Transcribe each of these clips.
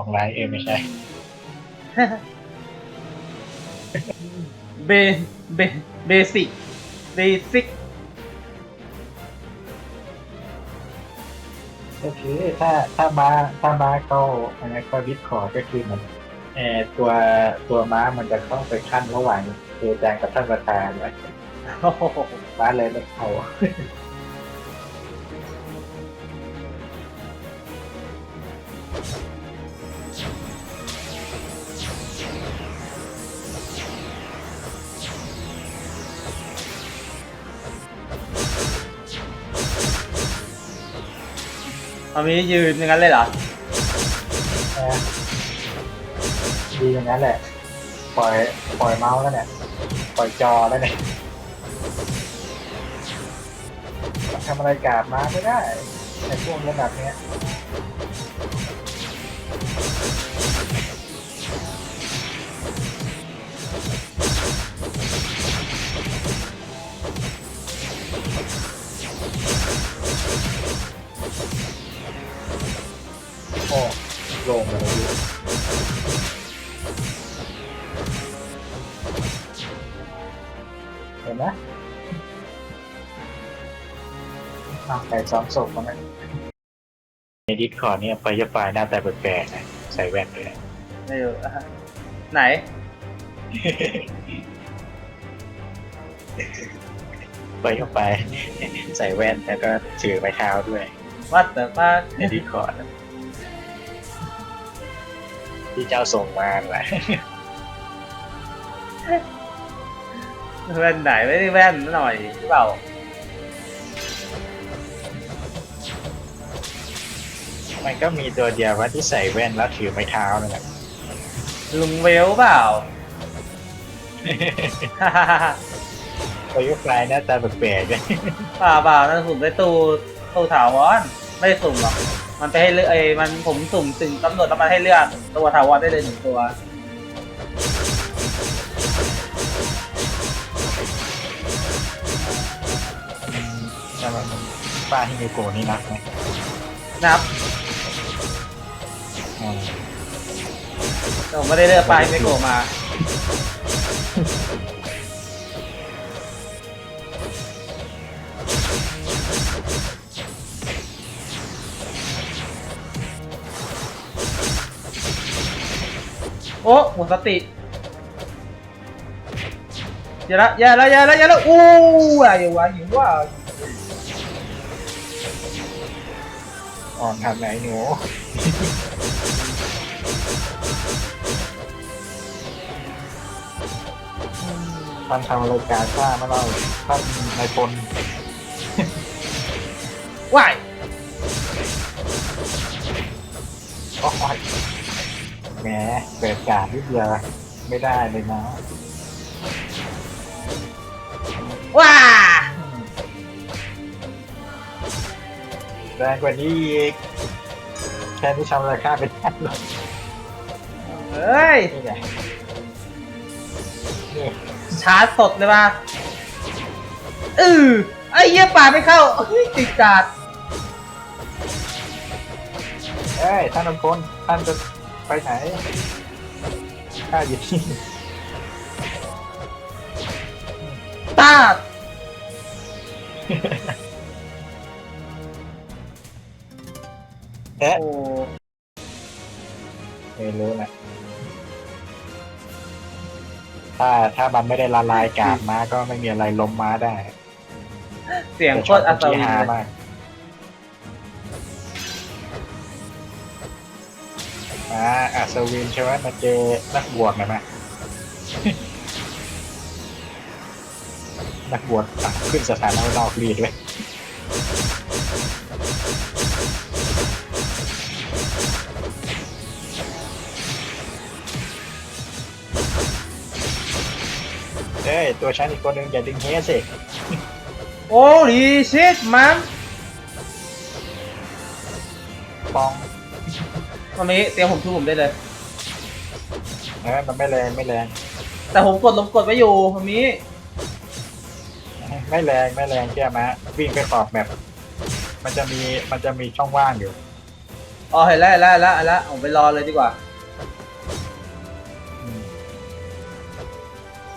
ออกไลน์เองไม่ใช่ เบเบเบสิกเบสิกก็คือถ้าถ้าม้าถ้าม้าเข้าอะไรก็ดิสคอร์ดก็คือมันเออตัวตัวม้ามันจะเข้าไปขั้นระหว่างเจแจงกับท่านประธานไว้โอ้โหม้าเลยไม่เข้า มันมียืนอย่างนั้นเลยเหรอนะดีอย่างนั้นแหละ ปล่อย ปล่อยเมาส์แล้วเนี่ย ปล่อยจอแล้วเนี่ยทำอะไรกาบมาไม่ได้ในช่วงระดับเนี้ย ลงเลยดิเห็นไหมเอาไก่ซ้อมศพมาไหมในดิสคอร์ดเนี่ยไฟจะไฟหน้าตาแปลกๆนะใส่แว่นด้วยไม่รู้อะไหนไฟจะไฟใส่แว่นแล้วก็ถือไม้เท้าด้วย วัดแต่ว่าในดิสคอร์ด ที่เจ้าส่งมาแหละแว่นไหนไม่ได้แว่นหน่อยหรือเปล่ามันก็มีตัวเดียวว่าที่ใส่แว่นแล้วถือไม้เท้านั่นแหละลุงเวลเปล่าไฟจะไฟหน้าตาแปลกๆเลยเปล่าเปล่านั่นสุ่มได้ตู้ตู้ถาวรไม่ได้สุ่มหรอก มันไปให้เลือกเอ้ยมันผมสุ่มถึงกำหนดแล้วมันให้เลือกตัวถาวรได้เลยหนึ่งตัวใช่ไหมป้าที่มีโกนี่นักไหมนับอืมแต่ผมไม่ได้เลือกปลายไม่โกมา โอ้หมดสติอย่าละอย่าละอย่าละอย่าละอู้อะไรวะหิวว่าอ่อนทำไหนหนูท่านทำรายการฆ่ามาเราท่านนายพลว่ายโอ้ย แหมเปิดการนิดเดียวไม่ได้เลยนะว้าแรงกว่านี้อีกแค่ที่ทำราคาเป็นแค่หรอกเฮ้ย นี่ไงนี่ชาร์จสดเลยป่ะเออไอ้เหี้ยป่าไม่เข้าเฮ้ยติดกาดเอ้ยท่านนำพลท่านจะ ไปไหนข้าอยู่ที่ตาดเอ๊ะโอ้ไม่รู้นะถ้าถ้ามันไม่ได้ละลายกากมาก็ไม่มีอะไรล้มม้าได้เสียงโคตรอัศแต่วินช็อตเมื่อกี้ฮาเลยมาก อ่าอัศวินใช่ไหมมาเจอนักบวชหน่อยไหมนักบวชอะขึ้นสถานะนอกรีดด้วยเอ้ย ตัวฉันอีกคนหนึ่งอย่าดึงเฮสิ โอ้ลีชิตมันปอง ตอนนี้เตรียมผมชูผมได้เลย เออมันไม่แรงไม่แรง แต่ผมกดลมกดไว้อยู่ตรงนี้ไม่แรงไม่แรงแค่มะวิ่งไปขอบแบบมันจะมีมันจะมีช่องว่างอยู่อ๋อเห็นแล้วเห็นแล้วเห็นแล้วเห็นแล้วผมไปรอเลยดีกว่า อืม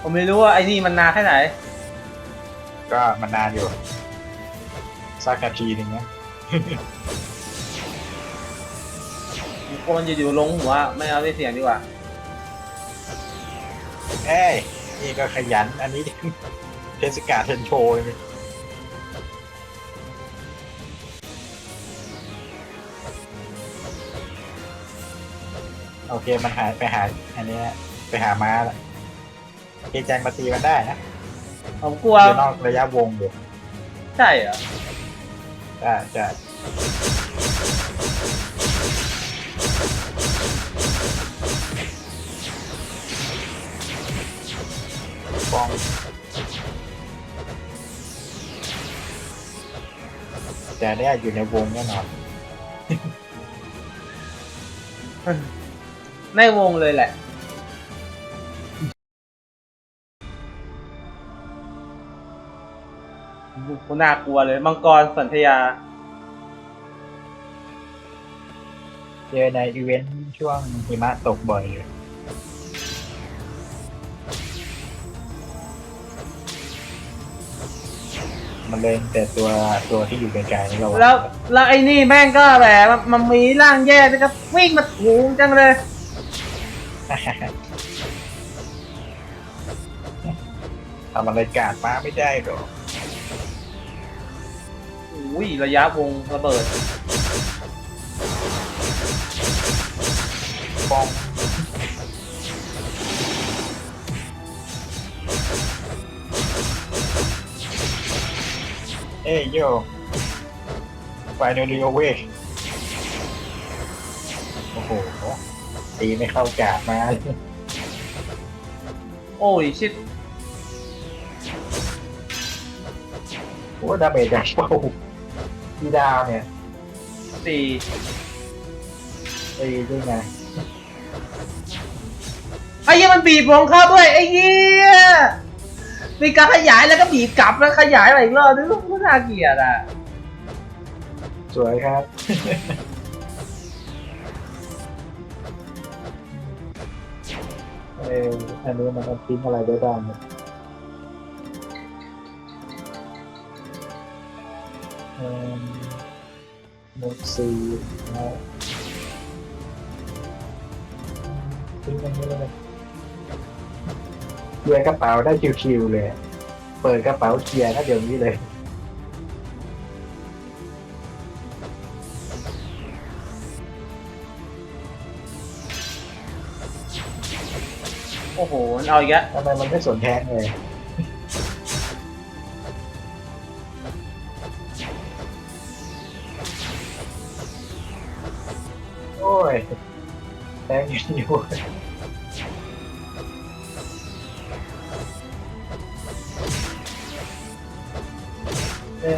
ผมไม่รู้ว่าไอ้นี่มันนานแค่ไหน ก็มันนานอยู่สักนาทีหนึ่งนะ ผมกลัวมันอยู่ๆลงหัวไม่เอาไม่เสียงดีกว่าเอ้ยนี่ก็ขยัน อันนี้ เทศกาลเทนโชว์เลยโอเค มันหายไปหา อันเนี้ยไปหาม้าละเกรงใจมาตีมันได้นะผมกลัวอยู่นอกระยะวงอยู่ใช่เหรอใช่ใช่ ฟองแต่เนี่ยอยู่ในวงแน่นอนในวงเลยแหละ กูน่ากลัวเลย มังกรสันธยา เจอในอีเวนต์ช่วงหิมะตกบ่อยเลย มันเล่นแต่ตัวตัวที่อยู่ไกลๆนี่เราแล้วแล้วไอ้นี่แม่งก็แบบมันมันมีร่างแย่แล้วก็วิ่งมาถูงจังเลย ทำอะไรกาดมาไม่ได้หรอกอุ้ยระยะวงระเบิดฟอง เอ้ยโยไฟโนเรียเวยโอ้โหตีไม่เข้ากาดมา โอ้ยชิดโอ้ดาเมจจากเป้าพีดาวเนี่ยสี่ตีได้ไงไอ้เหี้ยมันบีบวงเข้าด้วยไอ้เหี้ย มีการขยายแล้วก็บีบกลับแล้วขยายอะไรอีกรอบนึงก็น่าเกลียดอะสวยครับ เอออันนี้มันทิ้งอะไรได้บ้างเนี่ยเออหมดสี่นะทิ้งอันนี้เลย เคลียร์กระเป๋าได้ชิวๆเลย เปิดกระเป๋าเคลียร์ก็เดี๋ยวนี้เลยโอ้โหมันเอาอีกแล้วทำไมมันไม่สนแทนเลยโอ้ยแทงอยู่ อยู่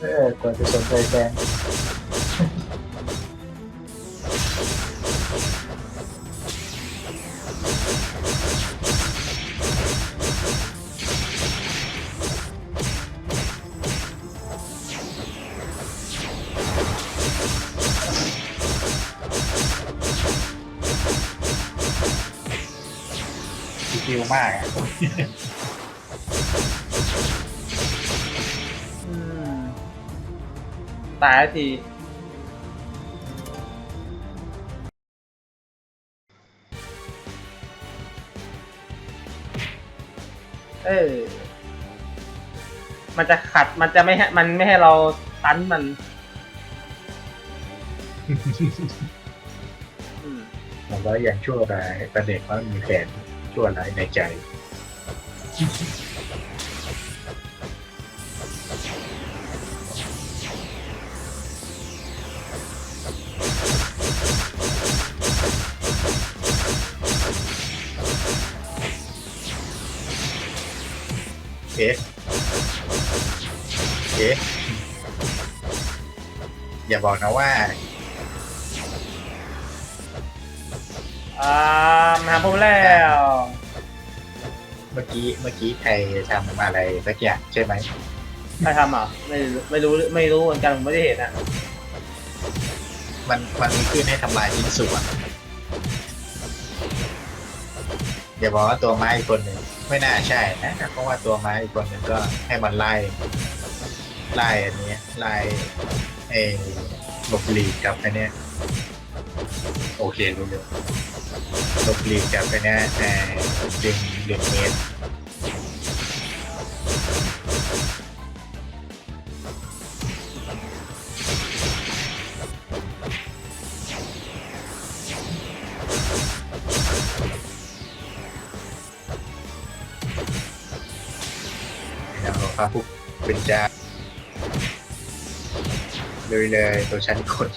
เออเออกว่า คิวมากอะอืมตายแล้วที เออ มันจะขัด มันจะไม่ให้มันไม่ให้เราตันมัน อืมผมว่ายังชั่วร้ายแต่เด็กว่ามีแฟน ชั่วร้ายในใจ เอ๊ะ เอ๊ะ อย่าบอกนะว่าอ่ามาหาผมแล้วเมื่อกี้เมื่อกี้ใครทำอะไรสักอย่างใช่ไหมใครทำอะไม่รู้ไม่รู้ไม่รู้เหมือนกันผมไม่ได้เห็นอะมันมันมีขึ้นให้ทำลายชิ้นส่วนอย่าบอกว่าตัวไม้อีกคนหนึ่งไม่น่าใช่นะเพราะว่าตัวไม้อีกคนหนึ่งก็ให้มันไล่ไล่อันนี้ไล่ไอ้ลบลีกกับอันเนี้ย โอเครู้เรื่องลบลีกกับอันเนี้ยเอ่ดึงดึงเมตรเราพระผู้เป็นเจ้าเลยเลยตัวฉันคน